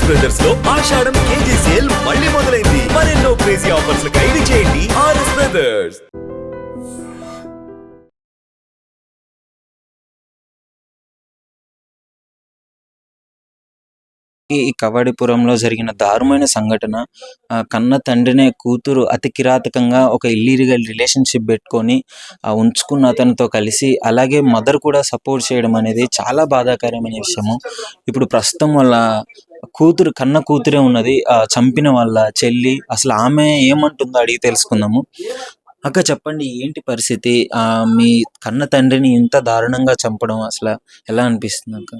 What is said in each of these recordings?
RS బ్రదర్స్లో ఆషాఢం KG sale మళ్ళీ మొదలైంది. మరెన్నో క్రేజీ ఆఫర్స్ ఖైదీ చేయండి ఆర్ఎస్ బ్రదర్స్ ఈ కవాడిపురంలో కబడ్డీపురంలో జరిగిన దారుణమైన సంఘటన కన్న తండ్రినే కూతురు అతి కిరాతకంగా ఒక ఇల్లీగల్ రిలేషన్షిప్ పెట్టుకొని ఉంచుకున్న అతనితో కలిసి అలాగే మదర్ కూడా సపోర్ట్ చేయడం అనేది చాలా బాధాకరమైన విషయము. ఇప్పుడు ప్రస్తుతం వాళ్ళ కూతురు కన్న కూతురే ఉన్నది. ఆ, చంపిన వాళ్ళ చెల్లి. అసలు ఆమె ఏమంటుందో అడిగి తెలుసుకుందాము. అక్క చెప్పండి ఏంటి పరిస్థితి? ఆ మీ కన్న తండ్రిని ఇంత దారుణంగా చంపడం అసలు ఎలా అనిపిస్తుంది అక్క?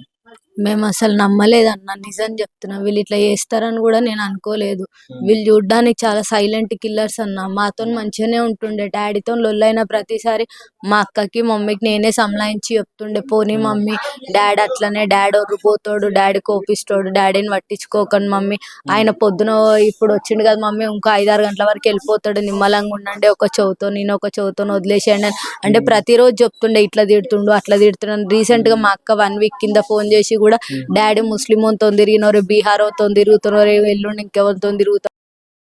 మేము అసలు నమ్మలేదన్న నిజం చెప్తున్నా. వీళ్ళు ఇట్లా చేస్తారని కూడా నేను అనుకోలేదు. వీళ్ళు చూడ్డానికి చాలా సైలెంట్ కిల్లర్స్ అన్న. మాతో మంచిగానే ఉంటుండే. డాడీతో లొల్లైన ప్రతిసారి మా అక్కకి మమ్మీకి నేనే సంలాయించి చెప్తుండే. పోనీ మమ్మీ డాడీ అట్లనే డాడీ ఒర్రిపోతాడు డాడీ కోపిస్తాడు డాడీని పట్టించుకోకండి మమ్మీ. ఆయన పొద్దున ఇప్పుడు వచ్చిండు కదా మమ్మీ ఇంకో ఐదారు గంటల వరకు వెళ్ళిపోతాడు. నిమ్మలంగా ఉండండి ఒక చెవుతో నేను ఒక చెవుతో వదిలేసేయండి అంటే ప్రతిరోజు చెప్తుండే ఇట్లా తిడుతుండు అట్లా తిడుతున్నాను రీసెంట్గా మా అక్క వన్ వీక్ కింద ఫోన్ చేసి కూడా డాడీ ముస్లిం తో తిరిగినారు బీహార్తో తిరుగుతున్నారు ఎల్లుండి ఇంకెవరితో తిరుగుతారు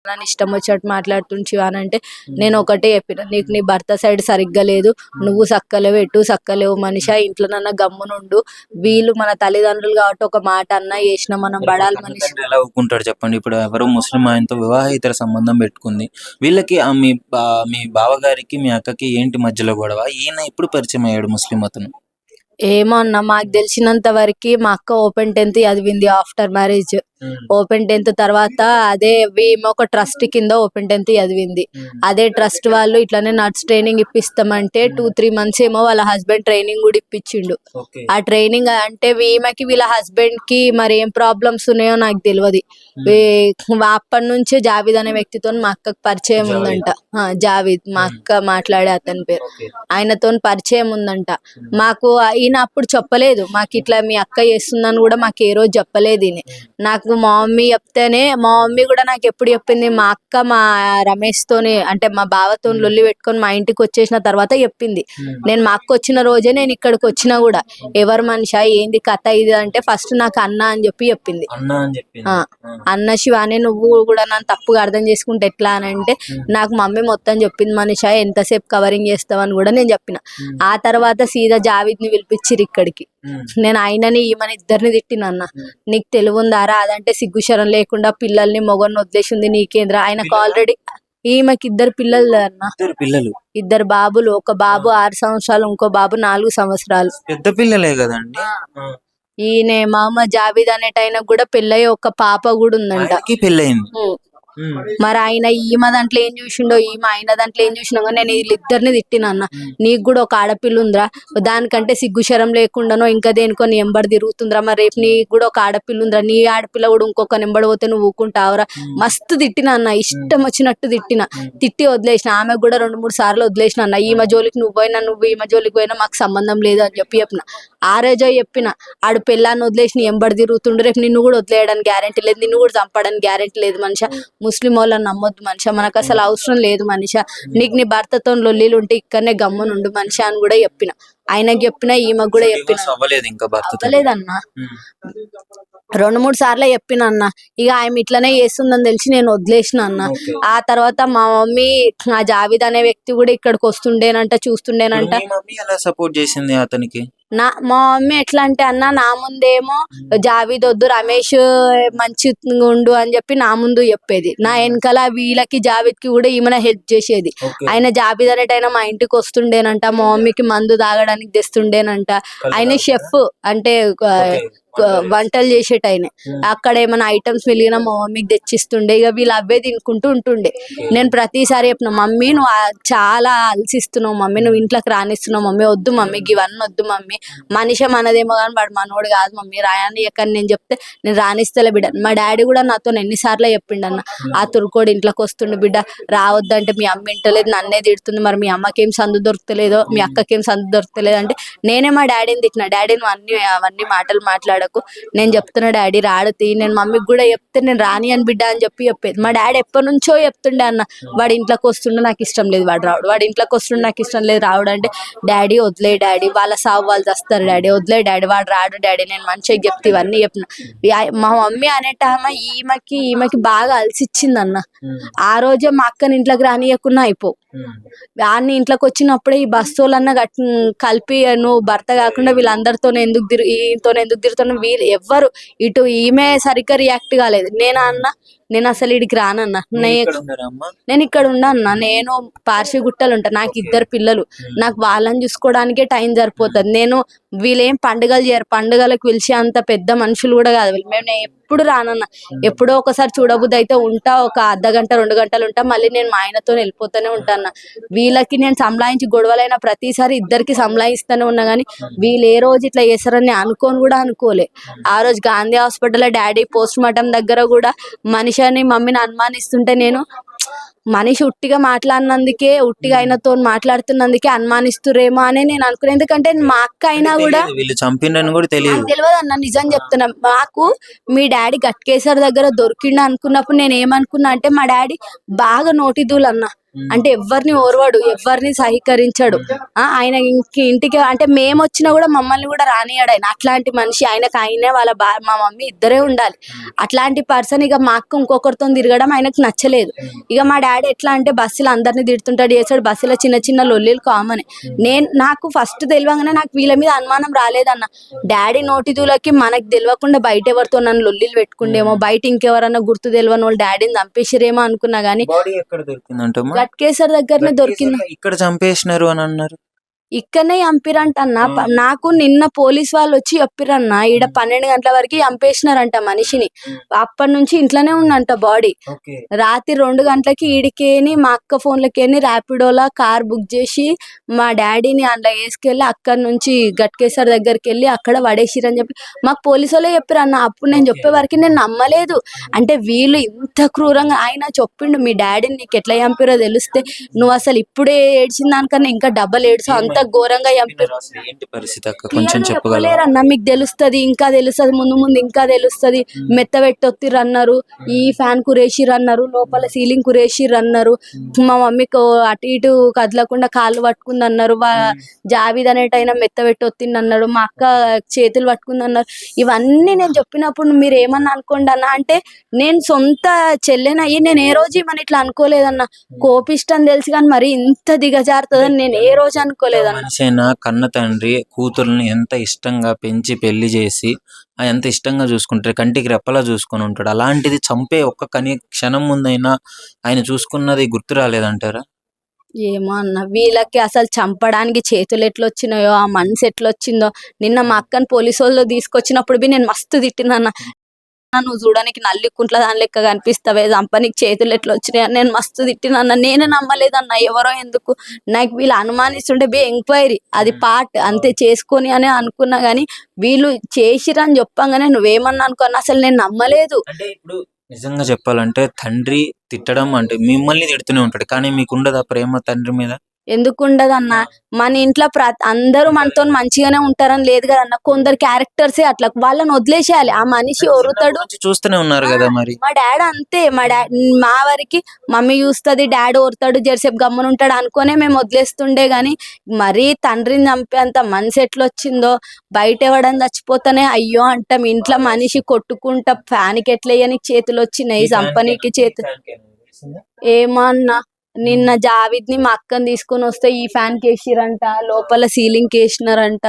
అని ఇష్టం వచ్చినట్టు మాట్లాడుతుంచి అని అంటే నేను ఒకటే చెప్పిన నీకు నీ భర్త సైడ్ సరిగ్గా లేదు నువ్వు సక్కలేవు ఎటు సక్కలేవు మనిషి ఇంట్లో నన్న గమ్మునుండు వీళ్ళు మన తల్లిదండ్రులు కాబట్టి ఒక మాట అన్నా చేసిన మనం బడాలి మనిషి. ఎలా ఒప్పుకుంటాడు చెప్పండి ఇప్పుడు ఎవరో ముస్లిం ఆయనతో వివాహేతర సంబంధం పెట్టుకుంది వీళ్ళకి మీ బావగారికి మీ అక్కకి ఏంటి మధ్యలో గొడవ ఈయన ఎప్పుడు పరిచయం అయ్యాడు ముస్లిం అతను? ఏమో అన్న మాకు తెలిసినంత వరకు మా అక్క ఓపెన్ టెన్త్ చదివింది ఆఫ్టర్ మ్యారేజ్. ఓపెన్ టెన్త్ తర్వాత అదే ఈమె ఒక ట్రస్ట్ కింద ఓపెన్ టెన్త్ చదివింది. అదే ట్రస్ట్ వాళ్ళు ఇట్లానే నర్స్ ట్రైనింగ్ ఇప్పిస్తామంటే టూ త్రీ మంత్స్ ఏమో వాళ్ళ హస్బెండ్ ట్రైనింగ్ కూడా ఇప్పించిండు. ఆ ట్రైనింగ్ అంటే ఈమెకి వీళ్ళ హస్బెండ్కి మరి ఏం ప్రాబ్లమ్స్ ఉన్నాయో నాకు తెలియదు అప్పటి నుంచే జావిద్ అనే వ్యక్తితో మా అక్కకి పరిచయం. ఉందంట. జావిద్ మా అక్క మాట్లాడే అతని పేరు. ఆయనతో పరిచయం ఉందంట. మాకు ఈయన అప్పుడు చెప్పలేదు. మాకు ఇట్లా మీ అక్క చేస్తుందని కూడా మాకు ఏ రోజు చెప్పలేదు ఈయన. నాకు మా మమ్మీ చెప్తేనే మా మమ్మీ కూడా నాకు ఎప్పుడు చెప్పింది మా అక్క మా రమేష్ తోని అంటే మా బావతో లొల్లి పెట్టుకొని మా ఇంటికి వచ్చేసిన తర్వాత చెప్పింది. నేను మా అక్క వచ్చిన రోజే నేను ఇక్కడికి వచ్చినా కూడా. ఎవరు మనిషా ఏంది కథ ఇది అంటే ఫస్ట్ నాకు అన్న అని చెప్పి చెప్పింది. అన్న శివాని నువ్వు కూడా నన్ను తప్పుగా అర్థం చేసుకుంటే ఎట్లా అని అంటే నాకు మమ్మీ మొత్తం చెప్పింది మనిషా ఎంతసేపు కవరింగ్ చేస్తావని కూడా నేను చెప్పిన. ఆ తర్వాత సీదా జావిద్ని పిలిపించిరు ఇక్కడికి. నేను ఆయనని ఈమెని ఇద్దరిని తిట్టినన్న నీకు తెలివి ఉందారా అదంటే సిగ్గుశరం లేకుండా పిల్లల్ని మొగన్ని వదిలేసింది నీకేంద్రా? ఆయనకు ఆల్రెడీ ఈమెకి ఇద్దరు పిల్లలు అన్న. ఇద్దరు పిల్లలు? ఇద్దరు బాబులు ఒక బాబు ఆరు సంవత్సరాలు ఇంకో బాబు నాలుగు సంవత్సరాలు. పెద్ద పిల్లలే కదండి. ఈయన మామ జావిద్ అనేటైనా కూడా పెళ్ళయ్యి ఒక పాప కూడా ఉందంట. పెళ్ళయింది. మరి ఆయన ఈమె దాంట్లో ఏం చూసిండో ఈమె ఆయన దాంట్లో ఏం చూసినా కానీ నేను వీళ్ళిద్దరిని తిట్టిన అన్న. నీకు కూడా ఒక ఆడపిల్ల ఉందిరా దానికంటే సిగ్గుశరం లేకుండానో ఇంకా దేనికో నీ ఎంబడి తిరుగుతుందిరా. మరి రేపు నీకు కూడా ఒక ఆడపిల్ల ఉందిరా నీ ఆడపిల్ల కూడా ఇంకొక నెంబడి పోతే నువ్వు ఊకుంటావురా. మస్తు తిట్టిన అన్న. ఇష్టం వచ్చినట్టు తిట్టిన. తిట్టి వదిలేసిన. ఆమె కూడా రెండు మూడు సార్లు వదిలేసిన అన్న. ఈమె జోలికి నువ్వు పోయినా నువ్వు ఈమె జోలికి పోయినా మాకు సంబంధం లేదు అని చెప్పి చెప్పిన. ఆ రోజే చెప్పిన ఆడు పెళ్ళాన్ని వదిలేసి నీ ఎంబడి తిరుగుతుండు రేపు నిన్ను కూడా వదిలేయడానికి గ్యారెంటీ లేదు నిన్ను కూడా చంపడానికి గ్యారెంటీ లేదు మనిషి. ముస్లిం వాళ్ళని నమ్మొద్దు మనిషి మనకు అసలు అవసరం లేదు మనిషి. నీకు నీ భర్తతో లొల్లీలు ఉంటే ఇక్కడనే గమ్మునుండు మనిషి అని కూడా చెప్పిన. ఆయనకి చెప్పిన ఈమెకు కూడా చెప్పిన. అవ్వలేదు అవ్వలేదన్న. రెండు మూడు సార్లు చెప్పిన అన్న. ఇక ఆమె ఇట్లనే చేస్తుందని తెలిసి నేను వదిలేసిన అన్న. ఆ తర్వాత మా మమ్మీ ఆ జావిద్ అనే వ్యక్తి కూడా ఇక్కడికి వస్తుండేనంట చూస్తుండేనంట. సపోర్ట్ చేసింది అతనికి? నా మా మమ్మీ ఎట్లా అంటే అన్న నా ముందేమో జావీద్ వద్దు రమేష్ మంచి ఉండు అని చెప్పి నా ముందు చెప్పేది. నా వెనకాల వీళ్ళకి జావీద్కి కూడా ఈమె హెల్ప్ చేసేది. ఆయన జాబిద్ అనేటైనా మా ఇంటికి వస్తుండేనంట మా మమ్మీకి మందు తాగడానికి తెస్తుండేనంట. ఆయన షెఫ్ అంటే వంటలు చేసేటైన. అక్కడ ఏమైనా ఐటమ్స్ మిగిలిన మా మమ్మీకి తెచ్చిస్తుండే ఇక వీళ్ళు అవే తినుకుంటూ ఉంటుండే. నేను ప్రతిసారి చెప్పిన మమ్మీ నువ్వు చాలా అలసిస్తున్నావు మమ్మీ నువ్వు ఇంట్లోకి రానిస్తున్నావు మమ్మీ వద్దు మమ్మీ ఇవన్నీ వద్దు మమ్మీ. మనిషి మనదేమో కానీ వాడు మనోడు కాదు మమ్మీ. రాయని ఎక్కడ నేను చెప్తే నేను రానిస్తలే బిడ్డ. మా డాడీ కూడా నాతో ఎన్నిసార్లు చెప్పిండన్న. ఆ తురుకోడు ఇంట్లోకి వస్తుండే బిడ్డ. రావద్దంటే మీ అమ్మ ఇంటలేదు నన్నే తిడుతుంది. మరి మీ అమ్మకేం సందు దొరుకుతలేదో మీ అక్కకేం సందు దొరుకుతలేదు అంటే నేనే మా డాడీని తిట్టిన. డాడీ నువ్వు అన్ని అవన్నీ మాటలు మాట్లాడకు. నేను చెప్తున్నా డాడీ రాడతి నేను మమ్మీకి కూడా చెప్తే నేను రాని అని బిడ్డ అని చెప్పి చెప్పేది. మా డాడీ ఎప్పటి నుంచో చెప్తుండే అన్న వాడి ఇంట్లోకి వస్తుండే నాకు ఇష్టం లేదు వాడు రావడు వాడి ఇంట్లోకి వస్తుండే నాకు ఇష్టం లేదు రావడం అంటే డాడీ వదిలే డాడీ వాళ్ళ సాగు వాళ్ళు చేస్తారు డాడీ వదిలే డాడీ వాడు రాడు డాడీ నేను మంచిగా చెప్తే ఇవన్నీ చెప్పిన. మా మమ్మీ అనేటామ ఈమెకి ఈమెకి బాగా అలసిచ్చింది అన్న. ఆ రోజే మా అక్కని ఇంట్లోకి రానియకున్నా అయిపో. వాడిని ఇంట్లోకి వచ్చినప్పుడే ఈ బస్సులన్నా కలిపి నువ్వు భర్త కాకుండా వీళ్ళందరితో ఎందుకు తిరు ఈతో ఎందుకు తిరుగుతున్నావు? వీళ్ళు ఎవ్వరు. ఇటు ఈమె సరిగ్గా రియాక్ట్ కాలేదు. నేను అన్న నేను అసలు ఇడికి రానన్నా నేను ఇక్కడ ఉండన్నా నేను పార్షిగుట్టలు ఉంటా నాకు ఇద్దరు పిల్లలు. నాకు వాళ్ళని చూసుకోవడానికే టైం సరిపోతుంది. నేను వీళ్ళేం పండుగలు చేయరు. పండుగలకు పిలిచే అంత పెద్ద మనుషులు కూడా కాదు వీళ్ళు. మేము నేను ఎప్పుడు రానన్న. ఎప్పుడో ఒకసారి చూడబుద్ది అయితే ఉంటా. ఒక అర్ధ గంట రెండు గంటలు ఉంటా. మళ్ళీ నేను మా ఆయనతో వెళ్ళిపోతూనే ఉంటాను వీళ్ళకి నేను సంలాయించి గొడవలైన ప్రతిసారి ఇద్దరికి సంలాయిస్తూనే ఉన్నా కానీ వీళ్ళు ఏ రోజు ఇట్లా చేస్తారని అనుకోని కూడా అనుకోలే. ఆ రోజు గాంధీ హాస్పిటల్లో డాడీ పోస్ట్ మార్టం దగ్గర కూడా మనిషి అని మమ్మీని అనుమానిస్తుంటే నేను మనిషి ఉట్టిగా మాట్లాడినందుకే ఉట్టిగా ఆయనతో మాట్లాడుతున్నందుకే అనుమానిస్తురేమో అని నేను అనుకున్నాను ఎందుకంటే మా అక్క అయినా కూడా వీళ్ళు చంపిండని కూడా తెలియదు. తెలియదు అన్న నిజం చెప్తున్నా. మాకు మీ డాడీ గట్కేసర్ దగ్గర దొరికిండు అనుకున్నప్పుడు నేను ఏమనుకున్నా అంటే మా డాడీ బాగా నోటిదూలు అన్న అంటే ఎవరిని ఓర్వాడు ఎవరిని సహకరించాడు. ఆ, ఆయన ఇంక ఇంటికి అంటే మేము వచ్చినా కూడా మమ్మల్ని కూడా రానియాడు ఆయన. అట్లాంటి మనిషి ఆయనకు ఆయనే వాళ్ళ బా మా మమ్మీ ఇద్దరే ఉండాలి. అట్లాంటి పర్సన్ ఇక మా అక్క ఇంకొకరితో తిరగడం ఆయనకు నచ్చలేదు. ఇక మా డాడీ ఎట్లా అంటే బస్సులో అందరిని తిడుతుంటాడు చేస్తాడు. బస్సులో చిన్న చిన్న లొల్లీలు కామన్. నేను నాకు ఫస్ట్ తెలియగానే నాకు వీళ్ళ మీద అనుమానం రాలేదన్న. డాడీ నోటిదూలకి మనకు తెలియకుండా బయట ఎవరితో నన్ను లొల్లీలు పెట్టుకుండేమో బయట ఇంకెవరన్నా గుర్తు తెలియని వాళ్ళు డాడీని చంపేసిరేమో అనుకున్నా దొరికిందంటమ్మా? గట్కేసర్ దగ్గరనే దొరికింది. ఇక్కడ చంపేసినారు అని అన్నారు. ఇక్కడనే చంపిరంట అన్న ప- నాకు నిన్న పోలీస్ వాళ్ళు వచ్చి చెప్పిరన్న ఈడ పన్నెండు గంటల వరకు చంపేసినారంట మనిషిని. అప్పటి నుంచి ఇంట్లోనే ఉందంట బాడీ. రాత్రి రెండు గంటలకి ఈడికేని మా అక్క ఫోన్లకేని ర్యాపిడోలా కార్ బుక్ చేసి మా డాడీని అందులో వేసుకెళ్ళి అక్కడి నుంచి గట్కేసర్ దగ్గరికి వెళ్ళి అక్కడ పడేసిరని చెప్పి మాకు పోలీసు వాళ్ళే చెప్పారు అన్న అప్పుడు నేను చెప్పే వరకు నేను నమ్మలేదు. అంటే వీళ్ళు ఇంత క్రూరంగా ఆయన చెప్పిండు మీ డాడీని నీకు ఎట్లా చంపారో తెలిస్తే నువ్వు అసలు ఇప్పుడే ఏడ్చిన దానికన్నా ఇంకా డబ్బల్ ఏడ్చు అంత ఘోరంగా చంపారు అసలు ఏంటి పరిస్థితి అక్క? కొంచెం చెప్పగలరా చెప్పలేరన్న మీకు తెలుస్తది ఇంకా తెలుస్తది ముందు ముందు ఇంకా తెలుస్తది. మెత్త పెట్టొత్తిర్రు అన్నారు ఈ ఫ్యాన్ కురేసిర్రు అన్నారు లోపల సీలింగ్ కురేసిర్రు అన్నారు మా మమ్మీకి అటు ఇటు కదలకుండా కాళ్ళు పట్టుకుంది అన్నారు జావీద్ అనేటైనా మెత్త పెట్టొత్తింది అన్నాడు మా అక్క చేతులు పట్టుకుంది అన్నారు ఇవన్నీ నేను చెప్పినప్పుడు మీరు ఏమన్నా అనుకోండి అన్న అంటే నేను సొంత చెల్లెనయ్యి నేను ఏ రోజు మన ఇట్లా అనుకోలేదన్న. కోపిష్టం తెలుసు కానీ మరి ఇంత దిగజారుతుందని నేను ఏ రోజు అనుకోలేదన్న మనిషి కన్న తండ్రి కూతుర్ని ఎంత ఇష్టంగా పెంచి పెళ్ళి చేసి ఎంత ఇష్టంగా చూసుకుంటారు కంటికి రెప్పలా చూసుకొని ఉంటాడు. అలాంటిది చంపే ఒక్క కని క్షణం ముందైనా ఆయన చూసుకున్నది గుర్తు రాలేదంటారా? ఏమో అన్న వీళ్ళకి అసలు చంపడానికి చేతులు ఎట్లా వచ్చినాయో ఆ మనసు ఎట్లా వచ్చిందో నిన్న మా అక్కని పోలీసు వాళ్ళు తీసుకొచ్చినప్పుడు బి నేను మస్తు తిట్టినన్న నువ్వు చూడడానికి నల్లి కుంట్ల దాని లెక్క కనిపిస్తావే చంపనికి చేతులు ఎట్లా వచ్చినాయి అని నేను మస్తు తిట్టినా అన్న. నేనే నమ్మలేదన్న ఎవరో ఎందుకు? నాకు వీళ్ళు అనుమానిస్తుంటే బి ఎంక్వైరీ అది పార్ట్ అంతే చేసుకొని అని అనుకున్నా గానీ వీళ్ళు చేసిరని చెప్పంగానే నువ్వేమన్నా అనుకున్నా అసలు నేను నమ్మలేదు. అంటే ఇప్పుడు నిజంగా చెప్పాలంటే తండ్రి తిట్టడం అంటే మిమ్మల్ని తిడుతూనే ఉంటాడు కానీ మీకు ఉండదా ప్రేమ తండ్రి మీద? ఎందుకు ఉండదన్న మన ఇంట్లో ప్ర అందరూ మనతో మంచిగానే ఉంటారని లేదు కదన్న? కొందరు క్యారెక్టర్సే అట్లా. వాళ్ళని వదిలేసేయాలి. ఆ మనిషి ఒరుతాడు. చూస్తూనే ఉన్నారు కదా మరి. మా డాడీ అంతే. మా డాడీ మా వరకు మమ్మీ చూస్తుంది డాడీ ఓరుతాడు జరసేపు గమ్మున ఉంటాడు అనుకునే మేము వదిలేస్తుండే గాని మరీ తండ్రిని చంపేంత మనసు ఎట్లా వచ్చిందో బయట ఎవడని చచ్చిపోతానే అయ్యో అంటాం. ఇంట్లో మనిషి కొట్టుకుంటా ఫ్యాన్కి ఎట్లా వేయనికి చేతులు వచ్చినాయి చంపనీకి చేతులు ఏమో అన్న నిన్న జావిద్ని మా అక్కని తీసుకొని వస్తే ఈ ఫ్యాన్ కేసిరంట లోపల సీలింగ్ కేసినారంట.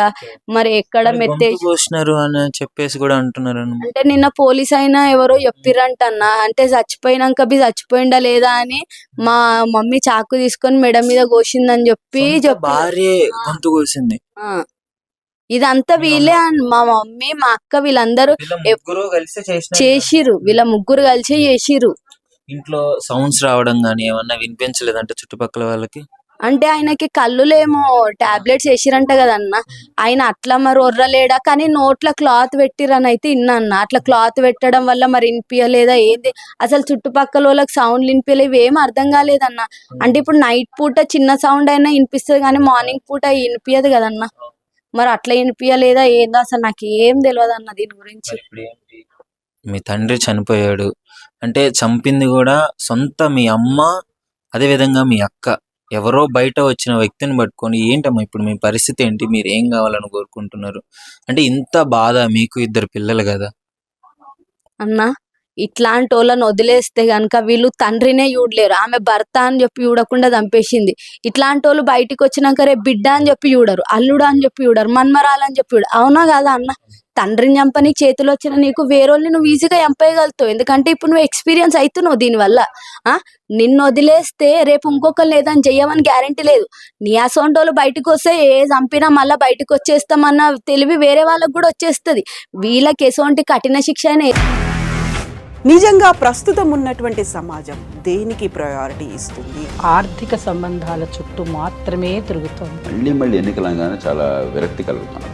మరి ఎక్కడ మెత్తే పోసినారు అని చెప్పేసి కూడా అంటున్నారు అంటే నిన్న పోలీస్ అయినా ఎవరో చెప్పిరంట అన్న అంటే చచ్చిపోయినాక బి చచ్చిపోయిందా లేదా అని మా మమ్మీ చాకు తీసుకొని మెడ మీద కోసిందని చెప్పి భార్య గొంతు కోసింది. ఆ. ఇదంతా వీళ్ళే అన్- మా మమ్మీ మా అక్క వీళ్ళందరూ కలిసి చేసిర్రు. వీళ్ళ ముగ్గురు కలిసి చేసిర్రు. ఇంట్లో సౌండ్స్ రావడం గానీ ఏమన్నా వినిపించలేదంటే చుట్టుపక్కల వాళ్ళకి? అంటే ఆయనకి కళ్ళులేమో టాబ్లెట్స్ వేసిరంట కదన్న. ఆయన అట్లా మరి ఒర్రలేడా? కానీ నోట్ల క్లాత్ పెట్టిరని అయితే ఇన్నా అట్లా క్లాత్ పెట్టడం వల్ల మరి వినిపించలేదా ఏంది? అసలు చుట్టుపక్కల వాళ్ళకి సౌండ్ వినిపించలేవు ఏం అర్థం కాలేదన్న. అంటే ఇప్పుడు నైట్ పూట చిన్న సౌండ్ అయినా వినిపిస్తుంది కానీ మార్నింగ్ పూట వినిపించదు కదన్న. మరి అట్లా వినిపించలేదా ఏందో అసలు నాకు ఏం తెలియదు అన్న దీని గురించి? మీ తండ్రి చనిపోయాడు. అంటే చంపింది కూడా సొంత మీ అమ్మ అదే విధంగా మీ అక్క. ఎవరో బయట వచ్చిన వ్యక్తిని పట్టుకొని ఏంటమ్మా ఇప్పుడు మీ పరిస్థితి ఏంటి? మీరు ఏం కావాలని కోరుకుంటున్నారు? అంటే ఇంత బాధ మీకు ఇద్దరు పిల్లలు కదా. అన్న ఇట్లాంటి వాళ్ళని వదిలేస్తే గనక వీళ్ళు తండ్రినే చూడలేరు. ఆమె భర్త అని చెప్పి చూడకుండా చంపేసింది. ఇట్లాంటి వాళ్ళు బయటికి వచ్చినాక రేపు బిడ్డ అని చెప్పి చూడరు అల్లుడు అని చెప్పి చూడరు మన్మరాలు అని చెప్పి చూడరు. అవునా కదా అన్న? తండ్రిని చంపని చేతిలో వచ్చిన నీకు వేరేళ్ళని నువ్వు ఈజీగా చంపేయగలుగుతావు ఎందుకంటే ఇప్పుడు నువ్వు ఎక్స్పీరియన్స్ అవుతున్నావు దీనివల్ల. ఆ? నిన్ను వదిలేస్తే రేపు ఇంకొకరు లేదని చెయ్యమని గ్యారంటీ లేదు. నీ అసొంటోళ్ళు బయటకు వస్తే ఏ చంపినా మళ్ళీ బయటకు వచ్చేస్తామన్న తెలివి వేరే వాళ్ళకి కూడా వచ్చేస్తుంది. వీళ్ళకి ఎటువంటి కఠిన శిక్ష అయినా నిజంగా ప్రస్తుతం ఉన్నటువంటి సమాజం దేనికి ప్రయారిటీ ఇస్తుంది? ఆర్థిక సంబంధాల చుట్టూ మాత్రమే తిరుగుతోంది. మళ్ళీ మళ్ళీ ఎన్నికలంగానే చాలా విరక్తి కలుగుతున్నాం